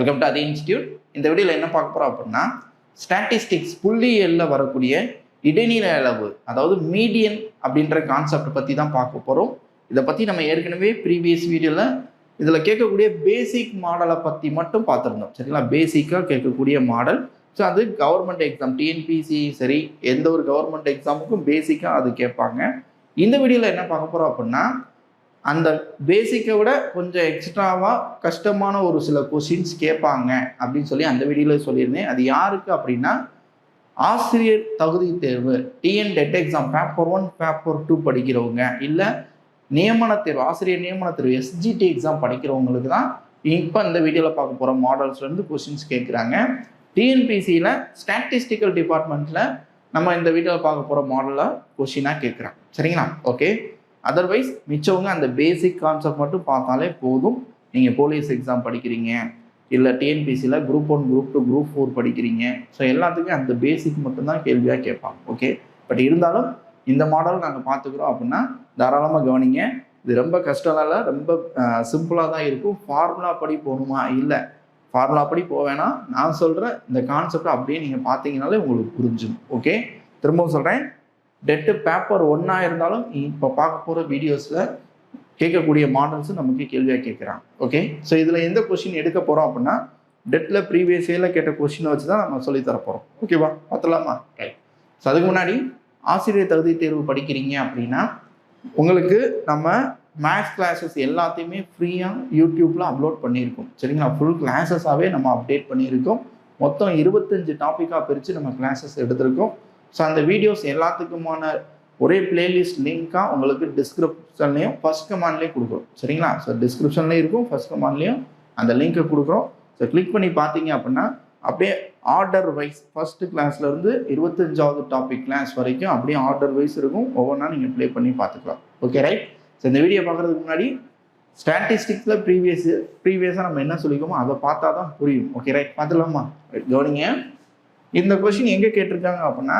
Welcome to அதி institute இந்த வீடியோவில் என்ன பார்க்க போகிறோம் அப்படின்னா ஸ்டாட்டிஸ்டிக்ஸ் புள்ளியலில் வரக்கூடிய இடைநிலை அளவு அதாவது மீடியன் அப்படின்ற கான்செப்ட் பற்றி தான் பார்க்க போகிறோம் இதை பற்றி நம்ம ஏற்கனவே ப்ரீவியஸ் வீடியோவில் இதில் கேட்கக்கூடிய பேசிக் மாடலை பற்றி மட்டும் பார்த்துருந்தோம். சரிங்களா? பேசிக்காக கேட்கக்கூடிய மாடல் ஸோ அது கவர்மெண்ட் எக்ஸாம் டிஎன்பிசி சரி எந்த ஒரு கவர்மெண்ட் எக்ஸாமுக்கும் பேசிக்காக அது கேட்பாங்க. இந்த வீடியோவில் என்ன பார்க்க போகிறோம் அப்படின்னா அந்த பேசிக்கை விட கொஞ்சம் எக்ஸ்ட்ராவாக கஷ்டமான ஒரு சில கொஷின்ஸ் கேட்பாங்க அப்படின்னு சொல்லி அந்த வீடியோவில் சொல்லியிருந்தேன். அது யாருக்கு அப்படின்னா ஆசிரியர் தகுதி தேர்வு TN TET exam paper one paper two படிக்கிறவங்க. இல்லை நியமன தேர்வு ஆசிரியர் நியமன தேர்வு எஸ்ஜிடி எக்ஸாம் படிக்கிறவங்களுக்கு தான் இப்போ இந்த வீடியோவில் பார்க்க போகிற மாடல்ஸ்லேருந்து கொஷின்ஸ் கேட்குறாங்க. டிஎன்பிசியில் ஸ்டாட்டிஸ்டிக்கல் டிபார்ட்மெண்ட்டில் நம்ம இந்த வீடியோவில் பார்க்க போகிற மாடலில் கொஷினாக கேட்குறாங்க. சரிங்களா? ஓகே அதர்வைஸ் மிச்சவங்க அந்த பேசிக் கான்செப்ட் மட்டும் பார்த்தாலே போதும். நீங்கள் போலீஸ் எக்ஸாம் படிக்கிறீங்க இல்லை டிஎன்பிசியில் group one group two group four படிக்கிறீங்க. ஸோ எல்லாத்துக்கும் அந்த பேசிக் மட்டும்தான் கேள்வியாக கேட்பாங்க ஓகே பட் இருந்தாலும் இந்த மாடல் நாங்கள் பார்த்துக்குறோம் அப்படின்னா தாராளமாக கவனிங்க. இது ரொம்ப கஷ்டம்லாம் இல்லை ரொம்ப சிம்பிளாக தான் இருக்கும். ஃபார்முலா படி போகணுமா? இல்லை. ஃபார்முலா படி போவேனா நான் சொல்கிறேன் இந்த கான்செப்டை அப்படியே நீங்கள் பார்த்தீங்கனாலே உங்களுக்கு புரிஞ்சிடும் ஓகே திரும்பவும் சொல்கிறேன் டெட்டு பேப்பர் ஒன்றா இருந்தாலும் இப்போ பார்க்க போகிற வீடியோஸில் கேட்கக்கூடிய மாடல்ஸும் நமக்கு கேள்வியாக கேட்குறாங்க ஓகே ஸோ இதில் எந்த கொஷின் எடுக்க போகிறோம் அப்படின்னா டெட்டில் ப்ரீவியஸ் இயரில் கேட்ட கொஷினை வச்சு தான் நம்ம சொல்லித்தர போகிறோம் ஓகேவா பார்த்துலாமா ரைட் ஸோ அதுக்கு முன்னாடி ஆசிரியர் தகுதி தேர்வு படிக்கிறீங்க அப்படின்னா உங்களுக்கு நம்ம மேக்ஸ் கிளாஸஸ் எல்லாத்தையுமே ஃப்ரீயாக யூடியூப்பில் அப்லோட் பண்ணியிருக்கோம். சரிங்களா? ஃபுல் கிளாஸஸாகவே நம்ம அப்டேட் பண்ணியிருக்கோம். மொத்தம் இருபத்தஞ்சு டாப்பிக்காக பிரித்து நம்ம கிளாஸஸ் எடுத்திருக்கோம். ஸோ அந்த வீடியோஸ் எல்லாத்துக்குமான ஒரே பிளேலிஸ்ட் லிங்க்காக உங்களுக்கு டிஸ்கிரிப்ஷன்லேயும் ஃபஸ்ட் கமாண்ட்லேயும் கொடுக்குறோம். சரிங்களா? ஸோ டிஸ்கிரிப்ஷன்லேயும் இருக்கும் ஃபஸ்ட் கமாண்ட்லேயும் அந்த லிங்க்கை கொடுக்குறோம். ஸோ கிளிக் பண்ணி பார்த்தீங்க அப்படின்னா அப்படியே ஆர்டர் வைஸ் ஃபஸ்ட்டு கிளாஸ்லேருந்து இருபத்தஞ்சாவது டாபிக் கிளாஸ் வரைக்கும் அப்படியே ஆர்டர் வைஸ் இருக்கும். ஒவ்வொன்றா நீங்கள் ப்ளே பண்ணி பார்த்துக்கலாம். ஓகே ரைட் ஸோ இந்த வீடியோ பார்க்குறதுக்கு முன்னாடி ஸ்டாட்டிஸ்டிக்ஸில் ப்ரீவியஸ் ப்ரீவியஸாக நம்ம என்ன சொல்லிக்கோமோ அதை பார்த்தா தான் புரியும் ஓகே ரைட் பார்த்துலாமா கவனிங்க. இந்த கொஷின் எங்கே கேட்டிருக்காங்க அப்படின்னா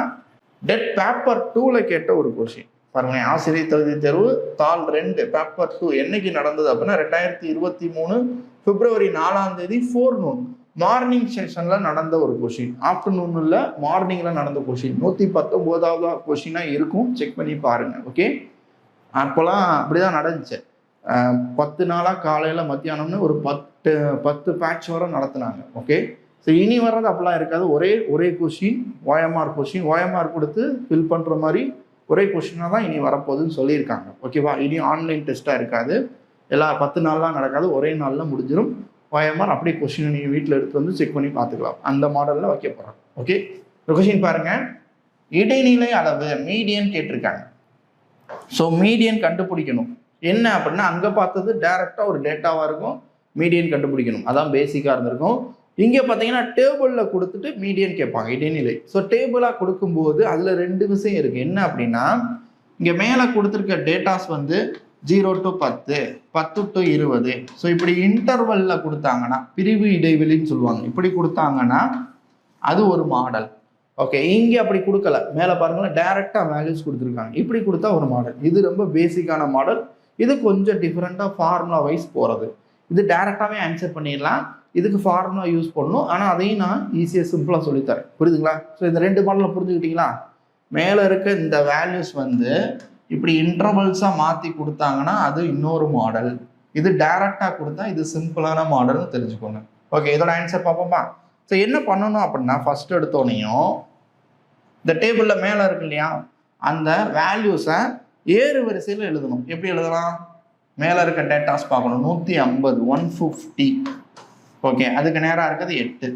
டெட் பேப்பர் டூவில் கேட்ட ஒரு கொஷின் பாருங்க ஆசிரியர் தகுதி தேர்வு தாள் ரெண்டு பேப்பர் டூ என்னைக்கு நடந்தது அப்படின்னா ரெண்டாயிரத்தி இருபத்தி மூணு பிப்ரவரி நாலாம் தேதி ஃபோர் நூன் மார்னிங் செஷனில் நடந்த ஒரு கொஷின் ஆஃப்டர்நூனில் மார்னிங்கில் நடந்த கொஷின் நூற்றி பத்தொம்போதாவது கொஷினாக இருக்கும். செக் பண்ணி பாருங்க ஓகே அப்போலாம் அப்படிதான் நடந்துச்சு. பத்து நாளாக காலையில் மத்தியானம்னு ஒரு பத்து பத்து பேட்ச் வரை நடத்துனாங்க ஓகே ஸோ இனி வர்றது அப்படிலாம் இருக்காது. ஒரே ஒரே கொஷின் ஓஎம்ஆர் கொஷின் ஓஎம்ஆர் கொடுத்து ஃபில் பண்ணுற மாதிரி ஒரே கொஷினாக தான் இனி வரப்போகுதுன்னு சொல்லியிருக்காங்க. ஓகேவா இனி ஆன்லைன் டெஸ்ட்டாக இருக்காது. எல்லா பத்து நாள்லாம் நடக்காது. ஒரே நாளில் முடிஞ்சிடும் ஓஎம்ஆர் அப்படியே கொஷினை நீங்கள் வீட்டில் எடுத்து வந்து செக் பண்ணி பார்த்துக்கலாம். அந்த மாடலில் வைக்க போகிறாங்க ஓகே இந்த கொஷின் பாருங்கள் இடைநிலை அளவு மீடியன் கேட்டிருக்காங்க. ஸோ மீடியன் கண்டுபிடிக்கணும். என்ன அப்படின்னா அங்கே பார்த்தது டேரெக்டாக ஒரு டேட்டாவாக இருக்கும். மீடியன் கண்டுபிடிக்கணும். அதான் பேசிக்காக இருந்திருக்கும். இங்கே பார்த்தீங்கன்னா டேபிளில் கொடுத்துட்டு மீடியன் கேட்பாங்க இடைநிலை. ஸோ டேபிளாக கொடுக்கும்போது அதில் ரெண்டு விஷயம் இருக்குது என்ன அப்படின்னா இங்கே மேலே கொடுத்துருக்க டேட்டாஸ் வந்து ஜீரோ டு பத்து பத்து டு இருபது. ஸோ இப்படி இன்டர்வலில் கொடுத்தாங்கன்னா பிரிவு இடைவெளின்னு சொல்லுவாங்க. இப்படி கொடுத்தாங்கன்னா அது ஒரு மாடல் ஓகே இங்கே அப்படி கொடுக்கல. மேலே பாருங்களேன் டைரெக்டாக வேல்யூஸ் கொடுத்துருக்காங்க. இப்படி கொடுத்தா ஒரு மாடல் இது ரொம்ப பேசிக்கான மாடல் இது கொஞ்சம் டிஃப்ரெண்ட்டாக ஃபார்முலா வைஸ் போகிறது இது டைரெக்டாகவே ஆன்சர் பண்ணிடலாம். இதுக்கு ஃபார்முலா யூஸ் பண்ணணும். ஆனால் அதையும் நான் ஈஸியாக சிம்பிளாக சொல்லித்தரேன். புரியுதுங்களா? ஸோ இந்த ரெண்டு மாடலில் புரிஞ்சுக்கிட்டீங்களா? மேலே இருக்க இந்த வேல்யூஸ் வந்து இப்படி இன்டர்வல்ஸாக மாற்றி கொடுத்தாங்கன்னா அது இன்னொரு மாடல் இது டைரக்டாக கொடுத்தா இது சிம்பிளான மாடல்னு தெரிஞ்சுக்கோங்க. ஓகே இதோட ஆன்சர் பார்ப்போமா? ஸோ என்ன பண்ணணும் அப்படின்னா ஃபஸ்ட் எடுத்தோடனையும் இந்த டேபிளில் மேலே இருக்கு இல்லையா? அந்த வேல்யூஸை ஏறு வரிசையில் எழுதணும். எப்படி எழுதலாம்? மேலே இருக்க டேட்டாஸ் பார்க்கணும். நூற்றி ஐம்பது ஒன் ஃபிஃப்டி ஓகே அதுக்கு நேராக இருக்கிறது எட்டு.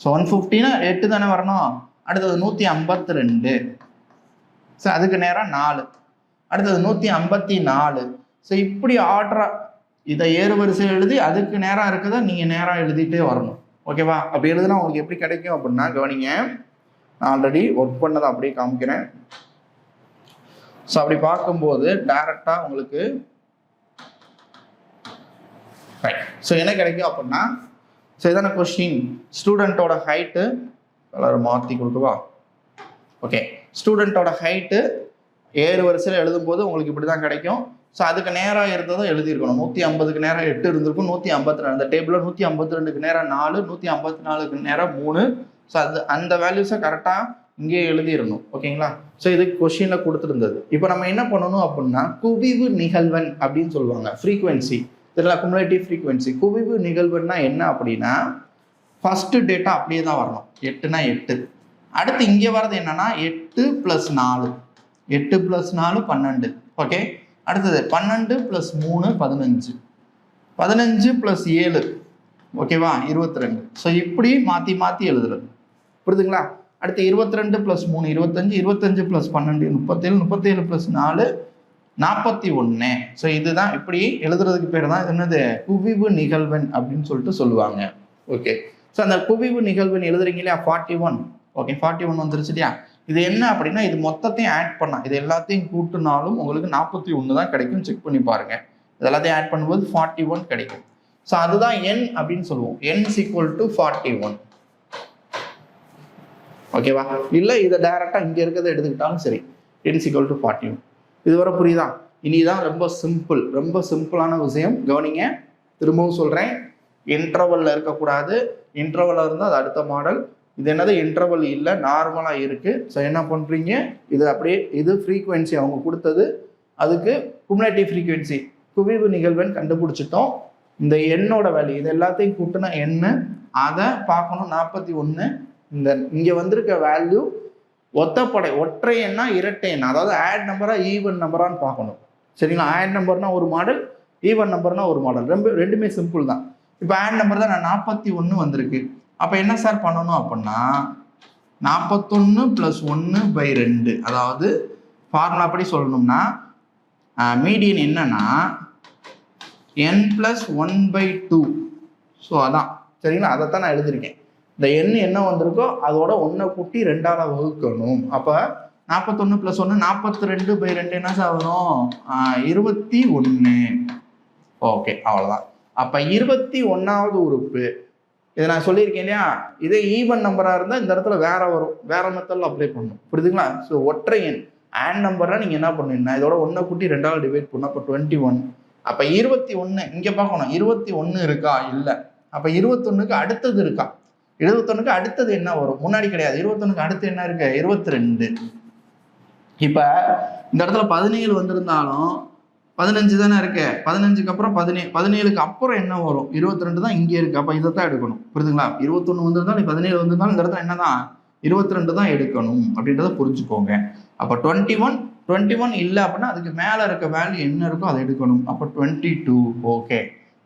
ஸோ ஒன் ஃபிஃப்டினா எட்டு தானே வரணும்? அடுத்தது நூற்றி ஐம்பத்தி ரெண்டு. ஸோ அதுக்கு நேராக நாலு. அடுத்தது நூற்றி ஐம்பத்தி நாலு. ஸோ இப்படி ஆர்டரா இதை ஏறு வரிசை எழுதி அதுக்கு நேராக இருக்கிறத நீங்கள் நேராக எழுதிட்டே வரணும். ஓகேவா அப்படி எழுதுனா உங்களுக்கு எப்படி கிடைக்கும் அப்படின்னா கவனிங்க. நான் ஆல்ரெடி ஒர்க் பண்ணதை அப்படியே காமிக்கிறேன். ஸோ அப்படி பார்க்கும்போது டைரக்டாக உங்களுக்கு ரைட் ஸோ என்ன கிடைக்கும் அப்படின்னா ஸோ இதான கொஸ்டின் ஸ்டூடெண்ட்டோட ஹைட்டு கலர் மாற்றி கொடுக்கவா ஓகே ஸ்டூடெண்ட்டோட ஹைட்டு ஏழு வரிசையில் எழுதும்போது உங்களுக்கு இப்படி தான் கிடைக்கும். ஸோ அதுக்கு நேராக இருந்ததும் எழுதியிருக்கணும். நூற்றி ஐம்பதுக்கு நேரம் எட்டு இருந்திருக்கும் நூற்றி ஐம்பத்தி ரெண்டு. அந்த டேபிளில் நூற்றி ஐம்பத்தி ரெண்டுக்கு நேரம் நாலு நூற்றி ஐம்பத்தி நாலுக்கு நேரம் மூணு. ஸோ அது அந்த வேல்யூஸை கரெக்டாக இங்கேயே எழுதிடணும் ஓகேங்களா? ஸோ இது கொஷினில் கொடுத்துருந்தது. இப்போ நம்ம என்ன பண்ணணும் அப்படின்னா குவிவு நிகழ்வன் அப்படின்னு சொல்லுவாங்க. ஃப்ரீக்குவென்சி இதெல்லாம் குமுலேட்டிவ் ஃப்ரீக்குவென்சி குவிவு நிகழ்வுன்னா என்ன அப்படின்னா ஃபஸ்ட்டு டேட்டா அப்படியே தான் வரணும். எட்டுனா எட்டு. அடுத்து இங்கே வர்றது என்னன்னா எட்டு ப்ளஸ் நாலு. எட்டு ப்ளஸ் நாலு பன்னெண்டு. ஓகே அடுத்தது பன்னெண்டு ப்ளஸ் மூணு பதினஞ்சு. பதினஞ்சு ப்ளஸ் ஏழு. ஓகேவா இருபத்தி ரெண்டு ஸோ இப்படி மாற்றி மாற்றி எழுதுறது. புரியுதுங்களா அடுத்து இருபத்தி ரெண்டு ப்ளஸ் மூணு இருபத்தஞ்சு. இருபத்தஞ்சு ப்ளஸ் பன்னெண்டு முப்பத்தேழு. முப்பத்தேழு ப்ளஸ் நாலு நாற்பத்தி ஒன்று ஸோ இதுதான் இப்படி எழுதுறதுக்கு பேர் தான் என்னது? குவிவு நிகழ்வன் அப்படின்னு சொல்லிட்டு சொல்லுவாங்க. ஓகே ஸோ அந்த குவிவு நிகழ்வன் எழுதுறீங்க இல்லையா? Forty one okay forty one வந்துருச்சு இல்லையா? இது என்ன அப்படின்னா இது மொத்தத்தையும் ஆட் பண்ணலாம். இது எல்லாத்தையும் கூட்டினாலும் உங்களுக்கு நாற்பத்தி ஒன்று தான் கிடைக்கும் செக் பண்ணி பாருங்க. இது எல்லாத்தையும் ஆட் பண்ணும்போது ஃபார்ட்டி ஒன் கிடைக்கும். ஸோ அதுதான் என் அப்படின்னு சொல்லுவோம். N equal to forty one ஓகேவா இல்லை இதை டைரெக்டாக இங்கே இருக்கிறத எடுத்துக்கிட்டாலும் சரி. N equal to forty one இதுவரை புரியுதா? இனிதான் ரொம்ப சிம்பிள் ரொம்ப சிம்பிளான விஷயம். கவனிங்க திரும்பவும் சொல்கிறேன் இன்டர்வலில் இருக்கக்கூடாது. இன்டர்வலில் இருந்தால் அது அடுத்த மாடல் இது என்னது? இன்டர்வல் இல்லை நார்மலாக இருக்குது ஸோ என்ன பண்ணுறீங்க இது அப்படியே இது ஃப்ரீக்குவென்சி அவங்க கொடுத்தது. அதுக்கு குமுலேட்டிவ் ஃப்ரீக்குவென்சி குவிவு நிகழ்வெண் கண்டுபிடிச்சிட்டோம். இந்த எண்ணோட வேல்யூ இது எல்லாத்தையும் கூட்டினா எண்ணு அதை பார்க்கணும். நாற்பத்தி ஒன்று இந்த இங்கே வந்திருக்க வேல்யூ ஒத்தப்படை ஒற்றை எண்ணா இரட்டை எண்ணா. அதாவது ஆட் நம்பரா ஈவன் நம்பரான்னு பார்க்கணும். சரிங்களா? ஆட் நம்பர்னா ஒரு மாடல் ஈவன் நம்பர்னா ஒரு மாடல் ரெண்டு ரெண்டுமே சிம்பிள் தான். இப்போ ஆட் நம்பர் தான் நான் நாற்பத்தி ஒன்று வந்திருக்கு. அப்போ என்ன சார் பண்ணணும் அப்படின்னா நாற்பத்தொன்று ப்ளஸ் ஒன்று பை ரெண்டு. அதாவது ஃபார்முலா படி சொல்லணும்னா மீடியன் என்னன்னா N plus one by two so அதான். சரிங்களா? அதை தான் நான் எழுதியிருக்கேன். இந்த எண் என்ன வந்திருக்கோ அதோட ஒன்றை கூட்டி ரெண்டால வகுக்கணும். அப்போ நாற்பத்தொன்று ப்ளஸ் ஒன்று நாற்பத்தி ரெண்டு பை ரெண்டு என்ன சார் வரும்? இருபத்தி ஒன்று ஓகே அவ்வளோதான் அப்போ இருபத்தி ஒன்றாவது உறுப்பு. இதை நான் சொல்லியிருக்கேன் இல்லையா? இதே ஈவன் நம்பராக இருந்தால் இந்த இடத்துல வேற வரும். வேற மெத்தடில் அப்ளை பண்ணணும் புரியுதுங்களா? ஸோ ஒற்றை எண் ஆன் நம்பர்னா நீங்கள் என்ன பண்ணுவீங்கன்னா இதோட ஒன்றை கூட்டி ரெண்டாவது டிவைட் பண்ணணும் அப்போ டுவெண்ட்டி ஒன் அப்போ இருபத்தி ஒன்று இங்கே பார்க்கணும். இருபத்தி ஒன்று இருக்கா? இல்லை. அப்போ இருபத்தொன்னுக்கு அடுத்தது இருக்கா? இருபத்தொன்னுக்கு அடுத்தது என்ன வரும்? முன்னாடி கிடையாது. இருபத்தொன்னுக்கு அடுத்து என்ன இருக்கு? இருபத்தி ரெண்டு இப்போ இந்த இடத்துல பதினேழு வந்திருந்தாலும் பதினஞ்சு தானே இருக்கு. பதினஞ்சுக்கு அப்புறம் பதினே பதினேழுக்கு அப்புறம் என்ன வரும்? இருபத்தி ரெண்டு தான் இங்கே இருக்கு. அப்போ இதை தான் எடுக்கணும். புரியுதுங்களா இருபத்தொன்று வந்திருந்தாலும் பதினேழு வந்திருந்தாலும் இந்த இடத்துல என்னதான்? இருபத்தி ரெண்டு தான் எடுக்கணும் அப்படின்றத புரிஞ்சுக்கோங்க. அப்போ டுவெண்ட்டி ஒன் டுவெண்ட்டி ஒன் இல்லை அப்படின்னா அதுக்கு மேலே இருக்க வேல்யூ என்ன இருக்கோ அதை எடுக்கணும். அப்போ டுவெண்ட்டி டூ ஓகே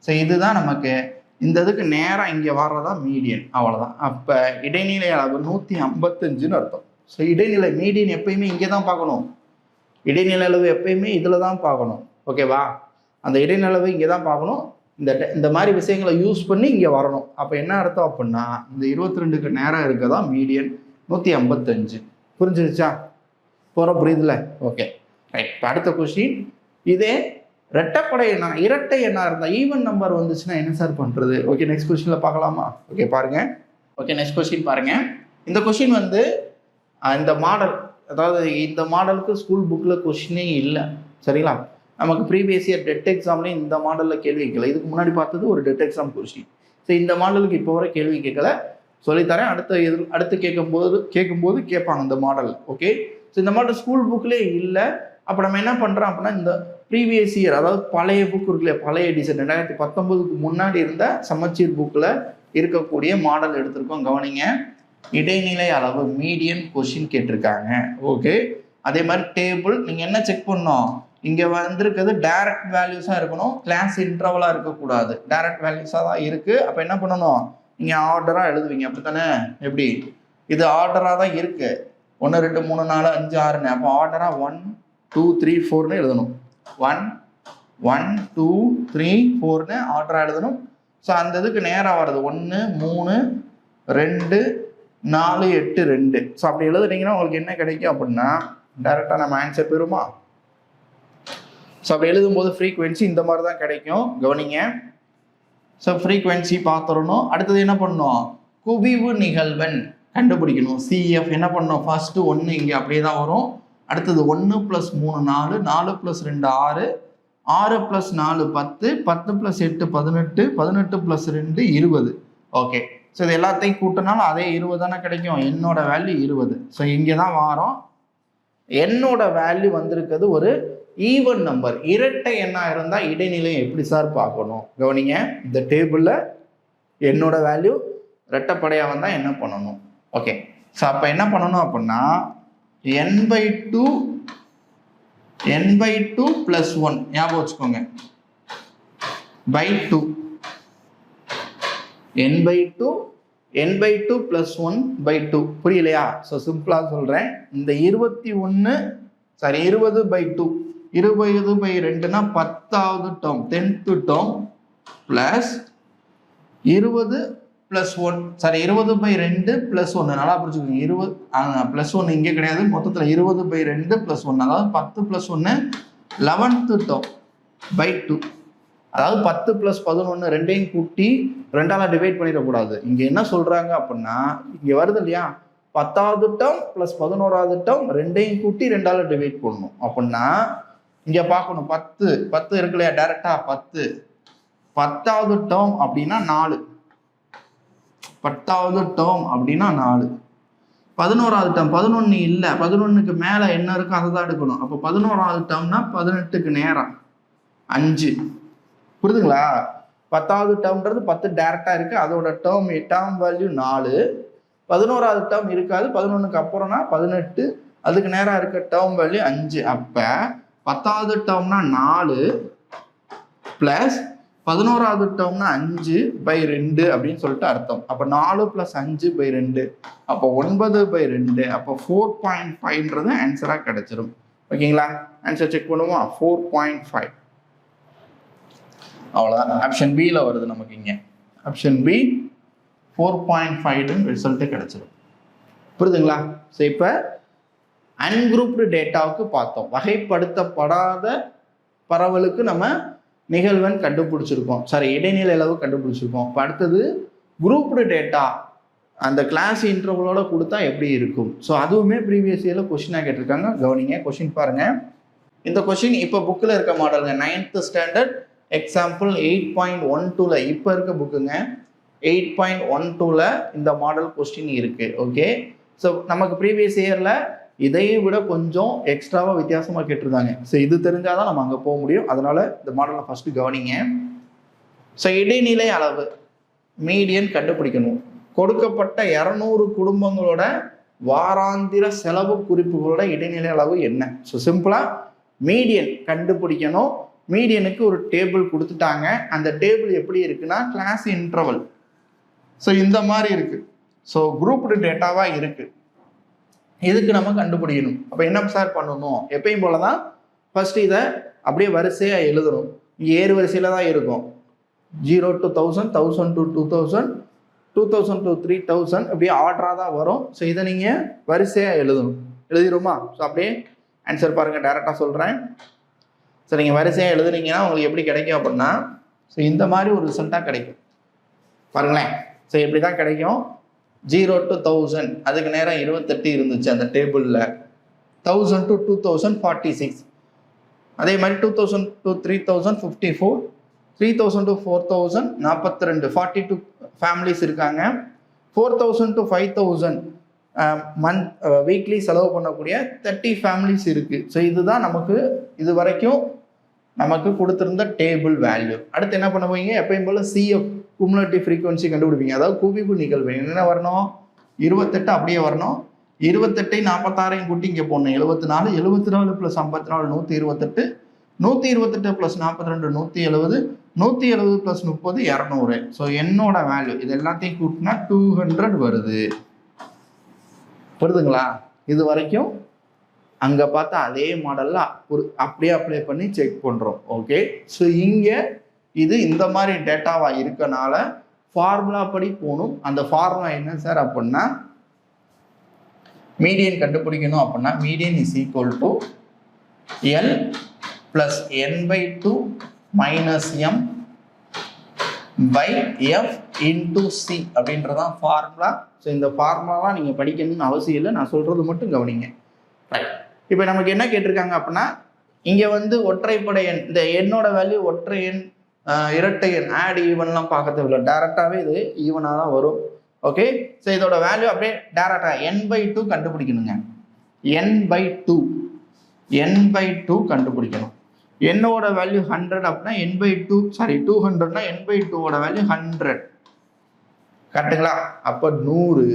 ஸோ இதுதான் நமக்கு இந்த இதுக்கு நேராக இங்கே வர்றதா மீடியன் அவ்வளோதான் அப்போ இடைநிலை அளவு நூற்றி ஐம்பத்தஞ்சுன்னு அர்த்தம். ஸோ இடைநிலை மீடியன் எப்பயுமே இங்கே தான் பார்க்கணும். இடைநிலை அளவு எப்பயுமே இதில் தான் பார்க்கணும் ஓகேவா அந்த இடைநிலவு இங்கே தான் பார்க்கணும். இந்த இந்த மாதிரி விஷயங்களை யூஸ் பண்ணி இங்கே வரணும். அப்போ என்ன அர்த்தம் அப்படின்னா இந்த இருபத்தி ரெண்டுக்கு நேரம் தான் மீடியன் நூற்றி ஐம்பத்தஞ்சு. புரிஞ்சிருச்சா? போகிற புரியுதுல ஓகே ரைட் இப்போ அடுத்த கொஸ்டின் இதே ரெட்டப்படை என்ன இரட்டை என்ன இருந்தால் ஈவன் நம்பர் வந்துச்சுன்னா என்ன சார் பண்ணுறது ஓகே நெக்ஸ்ட் கொஸ்டினில் பார்க்கலாமா? ஓகே பாருங்கள் ஓகே நெக்ஸ்ட் கொஸ்டின் பாருங்கள் இந்த கொஷின் வந்து இந்த மாடல் அதாவது இந்த மாடலுக்கு ஸ்கூல் புக்கில் கொஷினே இல்லை. சரிங்களா? நமக்கு ப்ரீவியஸ் இயர் டெட் எக்ஸாம்லேயும் இந்த மாடலில் கேள்வி கேட்கல. இதுக்கு முன்னாடி பார்த்தது ஒரு டெட் எக்ஸாம் கொஷின் ஸோ இந்த மாடலுக்கு இப்போ வர கேள்வி கேட்கல. சொல்லித்தரேன். அடுத்த எது அடுத்து கேட்கும்போது கேட்கும்போது கேட்பாங்க இந்த மாடல் ஓகே ஸோ இந்த மாடல் ஸ்கூல் புக்லேயே இல்லை. அப்போ நம்ம என்ன பண்ணுறோம் அப்படின்னா இந்த ப்ரீவியஸ் இயர் அதாவது பழைய புக் இருக்குல்லையா பழைய எடிஷன் ரெண்டாயிரத்தி பத்தொம்போதுக்கு முன்னாடி இருந்த சமச்சீர் புக்கில் இருக்கக்கூடிய மாடல் எடுத்திருக்கோம். கவனிங்க. இடைநிலை அளவு மீடியன் கொஷின் கேட்டிருக்காங்க. ஓகே அதே மாதிரி டேபிள் நீங்கள் என்ன செக் பண்ணோம் இங்கே வந்திருக்கிறது டைரக்ட் வேல்யூஸாக இருக்கணும். கிளாஸ் இன்டர்வலாக இருக்கக்கூடாது. டைரக்ட் வேல்யூஸாக தான் இருக்குது அப்போ என்ன பண்ணணும்? நீங்கள் ஆர்டராக எழுதுவீங்க. அப்படி தானே எப்படி? இது ஆர்டராக தான் இருக்குது ஒன்று ரெண்டு மூணு நாலு அஞ்சு ஆறுன்னு. அப்போ ஆர்டராக ஒன் டூ த்ரீ ஃபோர்னு எழுதணும். ஒன் ஒன் டூ த்ரீ ஃபோர்னு ஆர்டராக எழுதணும். ஸோ அந்த இதுக்கு நேராக வருது ஒன்று மூணு ரெண்டு நாலு எட்டு ரெண்டு. ஸோ அப்படி எழுதுனீங்கன்னா உங்களுக்கு என்ன கிடைக்கும் அப்படின்னா டேரெக்டாக நம்ம ஆன்சர் பெறுமா? ஸோ அப்படி எழுதும்போது ஃப்ரீக்குவென்சி இந்த மாதிரி தான் கிடைக்கும். கவனிங்க. ஸோ ஃப்ரீக்குவென்சி பார்த்துடணும். அடுத்தது என்ன பண்ணணும் குவிவு நிகழ்வன் கண்டுபிடிக்கணும். சிஎஃப் என்ன பண்ணணும் ஃபர்ஸ்ட் ஒன்று இங்கே அப்படியே தான் வரும். அடுத்தது ஒன்று ப்ளஸ் மூணு நாலு நாலு ப்ளஸ் ரெண்டு ஆறு ஆறு ப்ளஸ் நாலு பத்து பத்து ப்ளஸ் எட்டு பதினெட்டு பதினெட்டு ப்ளஸ் ரெண்டு இருபது. ஓகே ஸோ இது எல்லாத்தையும் கூட்டினாலும் அதே இருபது தானே கிடைக்கும். என்னோட வேல்யூ இருபது. ஸோ இங்கே தான் வாரோம். என்னோட வேல்யூ வந்திருக்கிறது ஒரு ஈவன் நம்பர் இரட்டை எண்ணா இருந்தால் இடைநிலை எப்படி சார் பார்க்கணும்? கவனிங்க. இந்த டேபிளில் என்னோட வேல்யூ ரெட்டைப்படையாக வந்தால் என்ன பண்ணணும்? ஓகே ஸோ அப்போ என்ன பண்ணணும் அப்படின்னா n by two n by two plus one ஞாபகம் வச்சுக்கோங்க. By two n by two n by two plus one by two புரியலையா? ஸோ சிம்பிளாக சொல்கிறேன் இந்த இருபத்தி ஒன்று சாரி இருபது பை டூ இருபது பை ரெண்டுனா பத்தாவது டேர்ம் டென்த்து டேர்ம் ப்ளஸ் இருபது ப்ளஸ் ஒன் சாரி இருபது பை ரெண்டு ப்ளஸ் ஒன்று நல்லா புரிஞ்சுக்கோங்க. இருபது ப்ளஸ் ஒன்று இங்கே கிடையாது. மொத்தத்தில் இருபது பை ரெண்டு ப்ளஸ் ஒன்று அதாவது பத்து ப்ளஸ் ஒன்று லெவன்த்து டேர்ம் பை டூ அதாவது பத்து ப்ளஸ் பதினொன்று ரெண்டையும் கூட்டி ரெண்டால் டிவைட் பண்ணிடக்கூடாது. இங்கே என்ன சொல்கிறாங்க அப்படின்னா இங்கே வருது இல்லையா? பத்தாவது டம் ப்ளஸ் பதினோராவது டம் ரெண்டையும் கூட்டி ரெண்டால் டிவைட் பண்ணணும். அப்படின்னா இங்கே பார்க்கணும் பத்து. பத்து இருக்கு இல்லையா? டேரெக்டாக பத்து. பத்தாவது டேர்ம் அப்படின்னா நாலு. பத்தாவது டேர்ம் அப்படின்னா நாலு. பதினோராவது டேர்ம் பதினொன்று இல்லை பதினொன்றுக்கு மேலே என்ன இருக்கோ அதை தான் எடுக்கணும். அப்போ பதினோராவது டேர்ம்னா பதினெட்டுக்கு நேரம் அஞ்சு. புரியுதுங்களா? பத்தாவது டேர்ம்ன்றது பத்து டேரெக்டாக இருக்குது அதோட டேர்ம் டேர்ம் வேல்யூ நாலு. பதினோராவது டேர்ம் இருக்காது. பதினொன்றுக்கு அப்புறம்னா பதினெட்டு. அதுக்கு நேரம் இருக்க டேர்ம் வேல்யூ அஞ்சு. அப்போ பத்தாவது டேர்ம்னா நாலு ப்ளஸ் பதினோராவது டேர்ம்னா அஞ்சு பை ரெண்டு அப்படின்னு சொல்லிட்டு அர்த்தம். அப்போ நாலு ப்ளஸ் அஞ்சு பை ரெண்டு. அப்போ ஒன்பது பை ரெண்டு. அப்போ ஃபோர் பாயிண்ட் ஃபைவ்ன்றது ஆன்சராக கிடைச்சிரும். ஓகேங்களா ஆன்சர் செக் பண்ணுவோம். ஃபோர் பாயிண்ட் ஃபைவ் அவ்வளோதான் ஆப்ஷன் பியில் வருது நமக்கு இங்கே. Option B four point five result கிடச்சிரும். புரியுதுங்களா? ஸோ இப்போ அன்குரூப்டு டேட்டாவுக்கு பார்த்தோம். வகைப்படுத்தப்படாத பரவலுக்கு நம்ம நிகழ்வன் கண்டுபிடிச்சிருக்கோம். சாரி இடைநிலை அளவு கண்டுபிடிச்சிருக்கோம். இப்போ அடுத்தது குரூப்டு டேட்டா அந்த கிளாஸ் இன்டர்வலோட கொடுத்தா எப்படி இருக்கும்? ஸோ அதுவுமே ப்ரீவியஸ் இயரில் கொஷினாக கேட்டிருக்காங்க. கவனிங்க கொஷின் பாருங்கள் இந்த கொஷின் இப்போ புக்கில் இருக்க மாடலுங்க ninth standard example eight point one டூவில் இப்போ இருக்க புக்குங்க எயிட் பாயிண்ட் ஒன் டூவில் இந்த மாடல் கொஸ்டின் இருக்குது ஓகே ஸோ நமக்கு ப்ரீவியஸ் இயரில் இதையை விட கொஞ்சம் எக்ஸ்ட்ராவாக வித்தியாசமாக கேட்டிருந்தாங்க. ஸோ இது தெரிஞ்சால் தான் நம்ம அங்கே போக முடியும். அதனால் இந்த மாடலை ஃபஸ்ட்டு கவனிங்க. ஸோ இடைநிலை அளவு மீடியன் கண்டுபிடிக்கணும். கொடுக்கப்பட்ட இரநூறு குடும்பங்களோட வாராந்திர செலவு குறிப்புகளோட இடைநிலை அளவு என்ன? ஸோ சிம்பிளாக மீடியன் கண்டுபிடிக்கணும். மீடியனுக்கு ஒரு டேபிள் கொடுத்துட்டாங்க. அந்த டேபிள் எப்படி இருக்குன்னா கிளாஸ் இன்டர்வல் ஸோ இந்த மாதிரி இருக்குது ஸோ குரூப்டு டேட்டாவாக இருக்குது இதுக்கு நம்ம கண்டுபிடிக்கணும்? அப்போ என்ன சார் பண்ணணும்? எப்பயும் போல தான் ஃபர்ஸ்ட் இதை அப்படியே வரிசையாக எழுதணும். இங்கே ஏறு வரிசையில் தான் இருக்கும். Zero to thousand thousand to two thousand two thousand to three thousand அப்படியே ஆர்டராக தான் வரும். ஸோ இதை நீங்கள் வரிசையாக எழுதணும். எழுதிருமா ஸோ அப்படியே ஆன்சர் பாருங்கள் டேரெக்டாக சொல்கிறேன் ஸோ நீங்கள் வரிசையாக எழுதுனீங்கன்னா உங்களுக்கு எப்படி கிடைக்கும் அப்படின்னா ஸோ இந்த மாதிரி ஒரு ரிசல்ட்டாக கிடைக்கும். பாருங்களேன். ஸோ எப்படி தான் கிடைக்கும்? ஜீரோ டு தௌசண்ட் அதுக்கு நேரம் இருபத்தெட்டு இருந்துச்சு அந்த டேபிளில். Thousand to two thousand forty six அதே மாதிரி two thousand to three thousand fifty four three thousand to four thousand நாற்பத்தி ரெண்டு ஃபார்ட்டி டூ ஃபேமிலிஸ் இருக்காங்க four thousand to five thousand month weekly செலவு பண்ணக்கூடிய தேர்ட்டி ஃபேமிலிஸ் இருக்குது ஸோ இதுதான் நமக்கு இது வரைக்கும் நமக்கு கொடுத்துருந்த டேபிள் வேல்யூ அடுத்து என்ன பண்ண போவீங்க எப்பயும் போல் சிஎஃப் குமுலேட்டிவ் ஃப்ரீக்வன்சி கண்டுபிடிப்பீங்க. அதாவது குவிப்பு நிகழ்வு. என்ன வரணும்? இருபத்தெட்டு அப்படியே வரணும். இருபத்தெட்டை நாற்பத்தாறையும் கூட்டி இங்கே போடணும். எழுபத்தி நாலு எழுபத்தி நாலு ப்ளஸ் ஐம்பத்தி நாலு நூற்றி இருபத்தெட்டு நூற்றி இருபத்தெட்டு ப்ளஸ் நாற்பத்தி ரெண்டு நூற்றி எழுபது நூற்றி எழுபது ப்ளஸ் முப்பது இரநூறு. ஸோ என்னோட வேல்யூ இது எல்லாத்தையும் கூட்டினா டூ ஹண்ட்ரட் வருது. வருதுங்களா இது வரைக்கும் அங்கே பார்த்தா அதே மாடலில் ஒரு அப்படியே அப்ளை பண்ணி செக் பண்ணுறோம் ஓகே ஸோ இங்கே இது இந்த மாதிரி டேட்டாவாக இருக்கனால ஃபார்முலா படி போகணும். அந்த ஃபார்முலா என்ன சார் அப்படின்னா மீடியன் கண்டுபிடிக்கணும் அப்படின்னா median is equal to L plus N by two minus M by F into C அப்படின்றதான் ஃபார்முலா ஸோ இந்த ஃபார்முலாலாம் நீங்கள் படிக்கணும்னு அவசியம் இல்லை. நான் சொல்கிறது மட்டும் கவனிங்க. ரைட் இப்போ நமக்கு என்ன கேட்டிருக்காங்க அப்படின்னா இங்கே வந்து ஒற்றைப்படை எண் இந்த எண்ணோட வேல்யூ ஒற்றை எண் இரட்டை எண். ஆட் ஈவன்லாம் பார்க்க தேவையில்ல டேரெக்டாகவே இது ஈவனாக தான் வரும். ஓகே ஸோ இதோட வேல்யூ அப்படியே டேரெக்டாக N by two கண்டுபிடிக்கணுங்க. N by two N by two கண்டுபிடிக்கணும். என்னோட வேல்யூ ஹண்ட்ரட் அப்படின்னா N by two sorry two ஹண்ட்ரட்னா N by டூவோட வேல்யூ ஹண்ட்ரட் கரெக்டுங்களா அப்போ நூறு.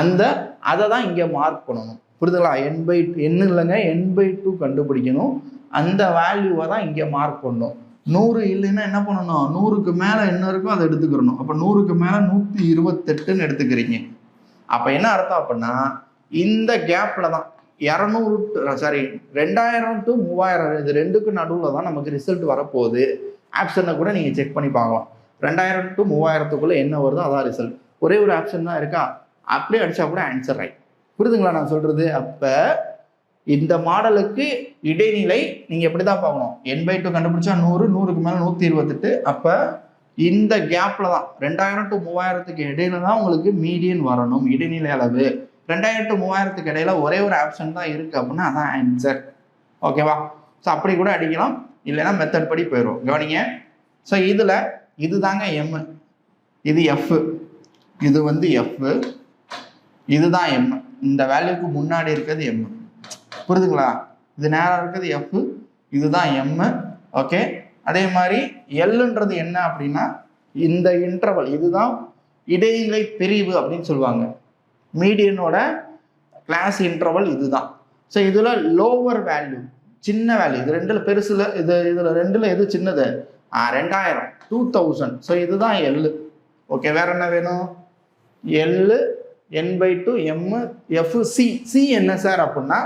அந்த அதை தான் இங்கே மார்க் பண்ணணும். புரிதுங்களா? என் பை என்ன இல்லைங்க. என் பை டூ கண்டுபிடிக்கணும். அந்த வேல்யூவை தான் இங்கே மார்க் பண்ணணும். நூறு இல்லைன்னா என்ன பண்ணணும்? நூறுக்கு மேலே என்ன இருக்கோ அதை எடுத்துக்கிறணும். அப்போ நூறுக்கு மேலே நூற்றி இருபத்தெட்டுன்னு எடுத்துக்கிறீங்க. அப்போ என்ன அர்த்தம் அப்படின்னா இந்த கேப்பில் தான் இரநூறு சாரி ரெண்டாயிரம் டு மூவாயிரம் இது ரெண்டுக்கும் நடுவில் தான் நமக்கு ரிசல்ட் வரப்போகுது. ஆப்ஷனை கூட நீங்கள் செக் பண்ணி பார்க்கலாம். ரெண்டாயிரம் டு மூவாயிரத்துக்குள்ளே என்ன வருதோ அதான் ரிசல்ட் ஒரே ஒரு ஆப்ஷன் தான் இருக்கா? அப்படியே அடித்தா கூட ஆன்சர் ரைட் புரியுதுங்களா நான் சொல்கிறது அப்போ இந்த மாடலுக்கு இடைநிலை நீங்கள் எப்படி தான் பார்க்கணும்? என் பை டூ கண்டுபிடிச்சா நூறு நூறுக்கு மேலே நூற்றி இருபத்தெட்டு. அப்போ இந்த கேப்பில் தான் ரெண்டாயிரம் டு மூவாயிரத்துக்கு இடையில தான் உங்களுக்கு மீடியன் வரணும் இடைநிலை அளவு. ரெண்டாயிரம் டு மூவாயிரத்துக்கு இடையில ஒரே ஒரு ஆப்ஷன் தான் இருக்குது அப்படின்னா அதான் ஆன்சர் ஓகேவா ஸோ அப்படி கூட அடிக்கலாம். இல்லைன்னா மெத்தட் படி போயிடும் கவனிங்க. ஸோ இதில் இது தாங்க எம் இது எஃப் இது வந்து எஃப் இதுதான் எம் இந்த வேல்யூக்கு முன்னாடி இருக்கிறது எம் புரியுதுங்களா இது நேராக இருக்கிறது எஃப் இதுதான் எம் ஓகே அதே மாதிரி எல்லுன்றது என்ன அப்படின்னா இந்த இன்டர்வல் இதுதான் இடைநிலை பிரிவு அப்படின்னு சொல்லுவாங்க. மீடியனோட கிளாஸ் இன்டர்வல் இதுதான். ஸோ இதில் லோவர் வேல்யூ சின்ன வேல்யூ இது ரெண்டில் பெருசில் இது இதில் ரெண்டில் எது சின்னது? ரெண்டாயிரம் டூ தௌசண்ட் ஸோ இதுதான் எல்லு ஓகே வேற என்ன வேணும்? L N by two M F C C என்ன சார் அப்படின்னா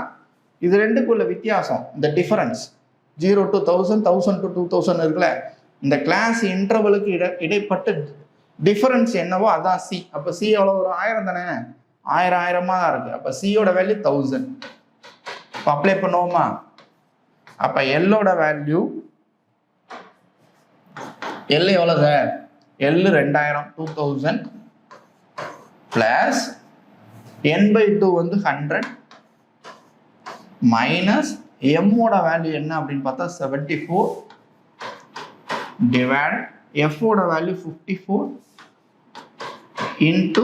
இது ரெண்டுக்குள்ள வித்தியாசம். இந்த difference zero to thousand thousand to two thousand இருக்குல்ல இந்த கிளாஸ் இன்டர்வலுக்கு இட இடைப்பட்ட டிஃபரன்ஸ் என்னவோ அதான் சி அப்போ சி எவ்வளோ ஒரு ஆயிரம் தானே? ஆயிரம் ஆயிரமாக தான் இருக்குது அப்போ சியோட வேல்யூ தௌசண்ட் இப்போ அப்ளை பண்ணுவோமா? அப்போ எல்லோட வேல்யூ எல் எவ்வளோ சார் எல் ரெண்டாயிரம் two thousand plus N by two வந்து ஹண்ட்ரட் மைனஸ் எம்மோட வேல்யூ என்ன அப்படின்னு பார்த்தா seventy four divide எஃபோட value fifty four into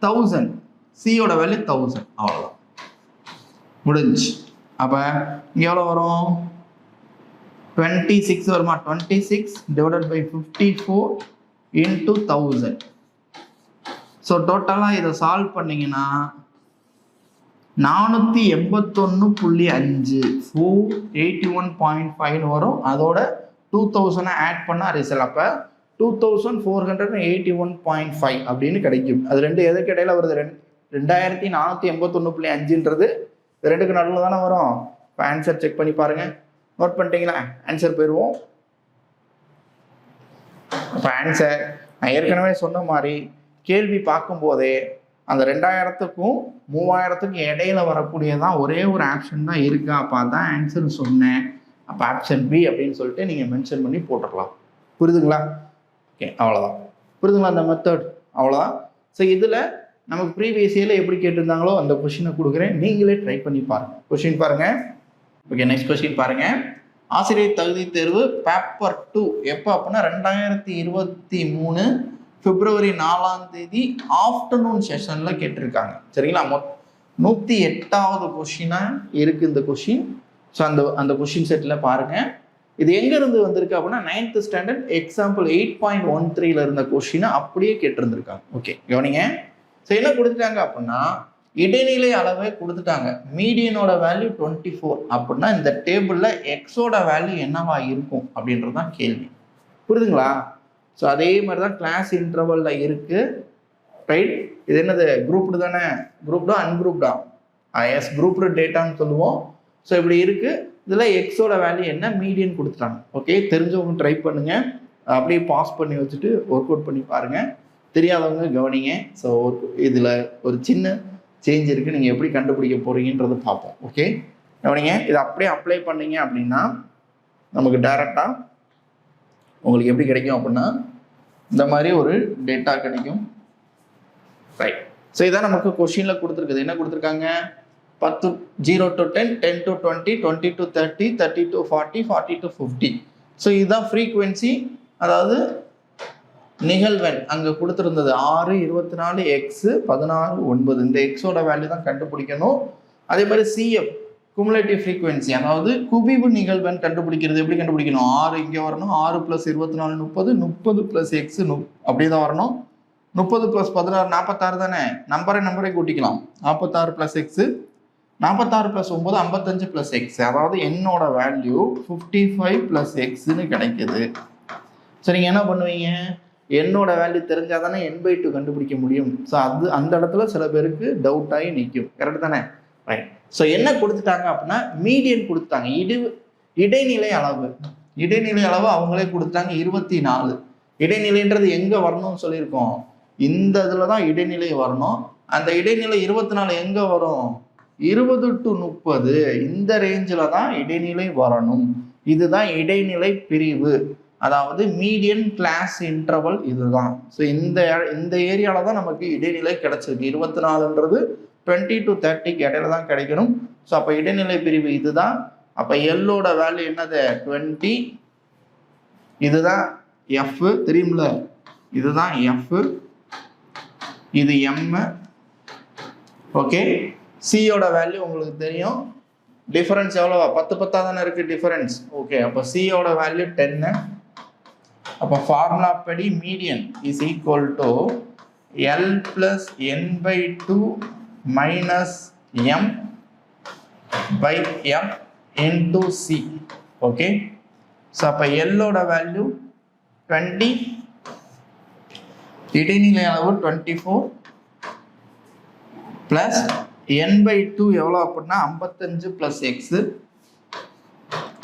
thousand சியோட வேல்யூ தௌசண்ட் அவ்வளோதான் முடிஞ்சு அப்போ இங்கே எவ்வளோ வரும்? டுவெண்ட்டி சிக்ஸ் வருமா? Twenty six divided by fifty four into thousand so டோட்டலாக இதை சால்வ் பண்ணிங்கன்னா நானூற்றி எண்பத்தொன்று புள்ளி அஞ்சு. ஃபோர் எயிட்டி ஒன் பாயிண்ட் ஃபைவ்னு வரும். அதோட டூ தௌசண்டை ஆட் பண்ணால் ரிசல்ட் அப்போ two thousand four hundred eighty one point five அப்படின்னு கிடைக்கும். அது ரெண்டு எதுக்கு இடையில வருது? ரெண்டு ரெண்டாயிரத்தி நானூற்றி எண்பத்தொன்று புள்ளி அஞ்சுன்றது. ரெண்டுக்கு நடுவில் தானே வரும். இப்போ ஆன்சர் செக் பண்ணி பாருங்கள் நோட் பண்ணிட்டீங்களா? ஆன்சர் போயிடுவோம் இப்போ ஆன்சர் நான் ஏற்கனவே சொன்ன மாதிரி கேள்வி பார்க்கும்போதே அந்த ரெண்டாயிரத்துக்கும் மூவாயிரத்துக்கும் இடையில வரக்கூடியதான் ஒரே ஒரு ஆப்ஷன் தான் இருக்கா? அப்போ அதான் ஆன்சர் சொன்னேன். அப்போ ஆப்ஷன் பி அப்படின்னு சொல்லிட்டு நீங்கள் மென்ஷன் பண்ணி போட்டுடலாம். புரியுதுங்களா? ஓகே அவ்வளோதான் புரியுதுங்களா அந்த மெத்தட் அவ்வளோதான் ஸோ இதில் நமக்கு ப்ரீவியஸ் இயரில் எப்படி கேட்டிருந்தாங்களோ அந்த கொஷினை கொடுக்குறேன். நீங்களே ட்ரை பண்ணி பாருங்கள் கொஷின் பாருங்கள் ஓகே நெக்ஸ்ட் கொஸ்டின் பாருங்கள் ஆசிரியர் தகுதி தேர்வு பேப்பர் டூ எப்போ அப்படின்னா ரெண்டாயிரத்தி இருபத்தி மூணு பிப்ரவரி நாலாம் தேதி ஆஃப்டர்நூன் செஷனில் கேட்டிருக்காங்க. சரிங்களா? மொ நூற்றி எட்டாவது கொஷினாக இருக்குது இந்த கொஷின் ஸோ அந்த அந்த கொஷின் செட்டில் பாருங்கள் இது எங்கேருந்து வந்திருக்கு அப்படின்னா ninth standard example eight point one த்ரீல இருந்த கொஷினை அப்படியே கேட்டிருந்திருக்காங்க. ஓகே கவனிங்க. ஸோ என்ன கொடுத்துட்டாங்க அப்படின்னா இடைநிலை அளவை கொடுத்துட்டாங்க. மீடியனோட வேல்யூ டுவெண்ட்டி ஃபோர் அப்படின்னா இந்த டேபிளில் எக்ஸோட வேல்யூ என்னவா இருக்கும் அப்படின்றது தான் கேள்வி. புரியுதுங்களா? ஸோ அதே மாதிரி தான் கிளாஸ் இன்டர்வலில் இருக்குது ரைட் இது என்னது? குரூப்டு தானே? குரூப்டா அன்குரூப்டா எஸ் குரூப்டு டேட்டான்னு சொல்லுவோம். ஸோ இப்படி இருக்குது இதில் எக்ஸோட வேல்யூ என்ன? மீடியன் கொடுத்துட்டாங்க. ஓகே தெரிஞ்சவங்க ட்ரை பண்ணுங்கள் அப்படியே பாஸ் பண்ணி வச்சுட்டு ஒர்க் அவுட் பண்ணி பாருங்கள் தெரியாதவங்க கவனிங்க. ஸோ இதில் ஒரு சின்ன சேஞ்ச் இருக்குது நீங்கள் எப்படி கண்டுபிடிக்க போகிறீங்கன்றதை பார்ப்போம். ஓகே கவனிங்க. இதை அப்படியே அப்ளை பண்ணீங்க அப்படின்னா நமக்கு டைரெக்டாக உங்களுக்கு எப்படி கிடைக்கும் அப்படின்னா இந்த மாதிரி ஒரு டேட்டா கிடைக்கும். ரைட் ஸோ இதான் நமக்கு கொஷினில் கொடுத்துருக்குது. என்ன கொடுத்துருக்காங்க? பத்து zero to ten ten to twenty twenty to thirty thirty to forty forty to fifty so இதுதான் ஃப்ரீக்குவென்சி அதாவது நிகழ்வெண். அங்கே கொடுத்துருந்தது ஆறு இருபத்தி நாலு எக்ஸு பதினாறு ஒன்பது. இந்த எக்ஸோட வேல்யூ தான் கண்டுபிடிக்கணும். அதே மாதிரி சிஎஃப் குமுலேட்டிவ் ஃப்ரீக்வன்சி அதாவது குவிவு நிகழ்வன் கண்டுபிடிக்கிறது எப்படி கண்டுபிடிக்கணும்? ஆறு இங்கே வரணும் ஆறு ப்ளஸ் இருபத்தி நாலு முப்பது முப்பது ப்ளஸ் எக்ஸ் நு அப்படியே தான் வரணும். முப்பது ப்ளஸ் பதினாறு நாற்பத்தாறு தானே? நம்பரை நம்பரை கூட்டிக்கலாம். நாற்பத்தாறு ப்ளஸ் எக்ஸு நாற்பத்தாறு ப்ளஸ் ஒம்பது ஐம்பத்தஞ்சு ப்ளஸ் எக்ஸ் அதாவது என்னோட வேல்யூ ஃபிஃப்டி ஃபைவ் ப்ளஸ் எக்ஸ்னு கிடைக்குது. ஸோ நீங்கள் என்ன பண்ணுவீங்க? என்னோட வேல்யூ தெரிஞ்சால் தானே என் பை டூ கண்டுபிடிக்க முடியும். ஸோ அது அந்த இடத்துல சில பேருக்கு டவுட் ஆகி நிற்கும் கரெக்ட் தானே? ரைட் ஸோ என்ன கொடுத்துட்டாங்க அப்படின்னா மீடியன் கொடுத்தாங்க இடு இடைநிலை அளவு. இடைநிலை அளவு அவங்களே கொடுத்தாங்க இருபத்தி நாலு இடைநிலைன்றது எங்கே வரணும்னு சொல்லியிருக்கோம். இந்த இதில் தான் இடைநிலை வரணும். அந்த இடைநிலை இருபத்தி நாலு எங்கே வரும்? இருபது டு முப்பது. இந்த ரேஞ்சில் தான் இடைநிலை வரணும். இதுதான் இடைநிலை பிரிவு. அதாவது மீடியன் கிளாஸ் இன்டர்வல் இதுதான். ஸோ இந்த இந்த ஏரியாவில் தான் நமக்கு இடைநிலை கிடைச்சிருக்கு. இருபத்தி நாலுன்றது டுவெண்ட்டி டு தேர்ட்டிக்கு இடையில தான் கிடைக்கணும். ஸோ அப்போ இடைநிலை பிரிவு இதுதான். அப்போ எல்லோட வேல்யூ என்னது? டுவெண்ட்டி இதுதான் எஃப் தெரியும்ல? இதுதான் எஃப் இது எம்மு ஓகே சியோட வேல்யூ உங்களுக்கு தெரியும். டிஃபரன்ஸ் எவ்வளோவா? பத்து பத்தா தானே இருக்குது டிஃபரன்ஸ் ஓகே அப்போ சியோட வேல்யூ டென்னு அப்போ ஃபார்முலா படி median is equal to L plus N by two minus M by M into C okay so அப்போ எல்லோட வேல்யூ டுவெண்ட்டி இடைநிலை அளவு twenty four plus N by two எவ்வளோ அப்படின்னா ஐம்பத்தஞ்சு ப்ளஸ் எக்ஸு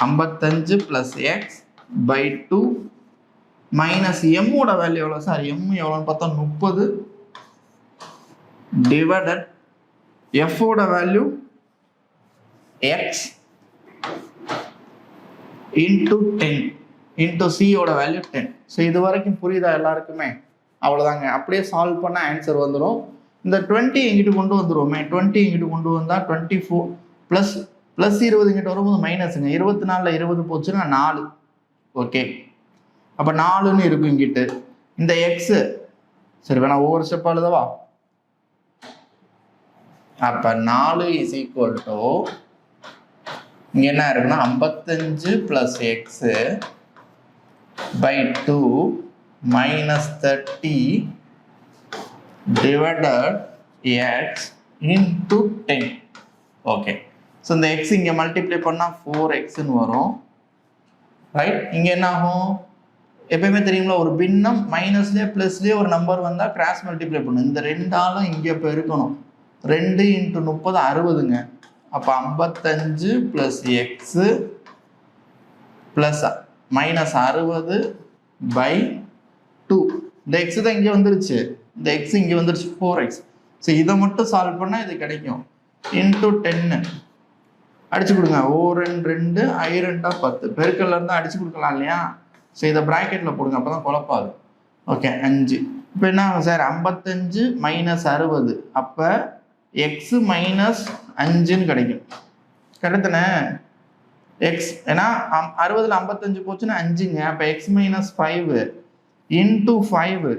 ஐம்பத்தஞ்சு plus X by two minus எம்மோட value எவ்வளோ sir M எவ்வளோன்னு பார்த்தா முப்பது divided எஃபோட value X into ten into சியோட வேல்யூ டென் ஸோ இது வரைக்கும் புரியுதா எல்லாருக்குமே? அவ்வளோதாங்க அப்படியே சால்வ் பண்ண ஆன்சர் வந்துடும் இந்த டுவெண்ட்டி எங்கிட்ட கொண்டு வந்துருவோமே? டுவெண்ட்டி எங்கிட்ட கொண்டு வந்தால் டுவெண்ட்டி ஃபோர் ப்ளஸ் ப்ளஸ் இருபது இங்கிட்ட வரும்போது மைனஸுங்க இருபத்தி நாலில் இருபது போச்சுன்னா நாலு. ஓகே அப்போ நாலுன்னு இருக்கும் இங்கிட்டு. இந்த எக்ஸு சரி வேணா ஒவ்வொரு ஸ்டெப் எழுதவா? அப்போ நாலு இஸ் ஈக்குவல் டு இங்கே என்ன இருக்குன்னா ஐம்பத்தஞ்சு plus X by two minus thirty divided x into 10 okay so இந்த எக்ஸ் இங்கே மல்டிப்ளை பண்ணால் ஃபோர் எக்ஸ்ன்னு வரும். ரைட் இங்கே என்ன ஆகும்? எப்பயுமே தெரியுங்களா ஒரு பின்னம் மைனஸ்லேயே ப்ளஸ்லேயே ஒரு நம்பர் வந்தால் கிராஸ் மல்டிப்ளை பண்ணும். இந்த ரெண்டாலும் இங்கே இப்போ இருக்கணும். ரெண்டு இன்ட்டு முப்பது அறுபதுங்க. அப்போ ஐம்பத்தஞ்சு ப்ளஸ் எக்ஸு ப்ளஸ் மைனஸ் அறுபது பை டூ இந்த எக்ஸ் தான் இங்கே வந்துருச்சு. இந்த எக்ஸ் இங்கே வந்துருச்சு. ஃபோர் எக்ஸ் ஸோ இதை மட்டும் சால்வ் பண்ணால் இது கிடைக்கும். இன்ட்டு டென்னு அடிச்சு கொடுங்க. ஓ ரெண்டு ரெண்டு ஐ ரெண்டா பத்து. பெருக்கல்ல இருந்து அடிச்சு கொடுக்கலாம் இல்லையா? ஸோ இதை ப்ராக்கெட்டில் போடுங்க. அப்போ தான் குழப்பாது. ஓகே அஞ்சு. இப்போ என்ன ஆகும் சார்? ஐம்பத்தஞ்சு மைனஸ் அறுபது. அப்போ எக்ஸு மைனஸ் அஞ்சுன்னு கிடைக்கும். கிடைத்தனே எக்ஸ் ஏன்னா அம்- அறுபதுல ஐம்பத்தஞ்சு போச்சுன்னா அஞ்சுங்க அப்போ X minus five into five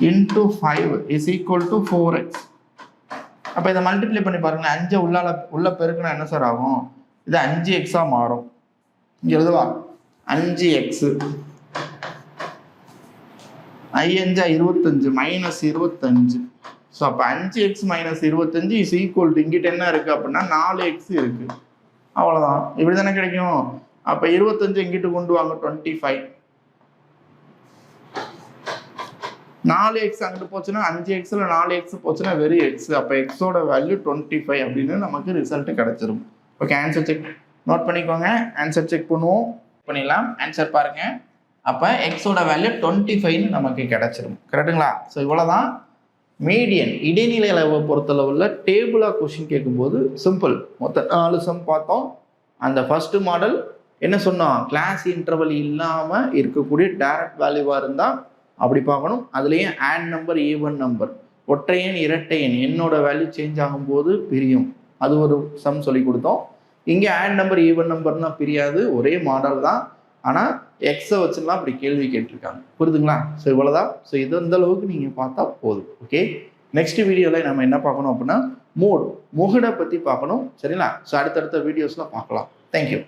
into five is equal to four X அப்போ இதை மல்டிப்ளை பண்ணி பாருங்களேன். அஞ்சை உள்ளால உள்ள பெருக்குனா என்ன சார் ஆகும்? இது அஞ்சு எக்ஸாக மாறும். இங்கே எழுதுவா? அஞ்சு எக்ஸு அஞ்சா இருபத்தஞ்சு மைனஸ் இருபத்தஞ்சு. ஸோ அப்போ அஞ்சு எக்ஸ் மைனஸ் இருபத்தஞ்சு இஸ் ஈக்குவல் டு இங்கிட்ட என்ன இருக்குது அப்படின்னா நாலு எக்ஸ் இருக்குது அவ்வளோதான் இப்படி தானே கிடைக்கும்? அப்போ இருபத்தஞ்சு இங்கிட்டு கொண்டு வாங்க டுவெண்ட்டி ஃபைவ் நாலு எக்ஸ் அங்கிட்டு போச்சுன்னா அஞ்சு எக்ஸில் நாலு எக்ஸ் போச்சுன்னா வெறும் எக்ஸ் அப்போ எக்ஸோட வேல்யூ டுவெண்ட்டி ஃபைவ் அப்படின்னு நமக்கு ரிசல்ட்டு கிடச்சிரும். ஓகே ஆன்சர் செக் நோட் பண்ணிக்கோங்க. ஆன்சர் செக் பண்ணுவோம். பண்ணிடலாம். ஆன்சர் பாருங்கள் அப்போ எக்ஸோட வேல்யூ டுவெண்ட்டி ஃபைவ்னு நமக்கு கிடச்சிரும். கரெக்டுங்களா ஸோ இவ்வளோதான் மீடியன் இடைநிலை அளவை பொறுத்தளவில் டேபிளாக கொஷின் கேட்கும்போது சிம்பிள் மொத்த நாலு சம் பார்த்தோம். அந்த ஃபஸ்ட்டு மாடல் என்ன சொன்னோம் கிளாஸ் இன்டர்வல் இல்லாமல் இருக்கக்கூடிய டேரக்ட் வேல்யூவாக இருந்தால் அப்படி பார்க்கணும். அதுலேயும் ஆட் நம்பர் ஈவன் நம்பர் ஒற்றையன் இரட்டையன் என்னோட வேல்யூ சேஞ்ச் ஆகும்போது பிரியும். அது ஒரு சம் சொல்லி கொடுத்தோம். இங்கே ஆட் நம்பர் ஈவன் நம்பர்னால் பிரியாது. ஒரே மாடல் தான். ஆனால் எக்ஸை வச்சுலாம் அப்படி கேள்வி கேட்டிருக்காங்க. புரியுதுங்களா ஸோ இவ்வளோதான் ஸோ இது இந்த அளவுக்கு நீங்கள் பார்த்தா போதும். ஓகே நெக்ஸ்ட் வீடியோவில் நம்ம என்ன பார்க்கணும் அப்படின்னா மூட். முகடை பற்றி பார்க்கணும். சரிங்களா? ஸோ அடுத்தடுத்த வீடியோஸில் பார்க்கலாம். தேங்க்யூ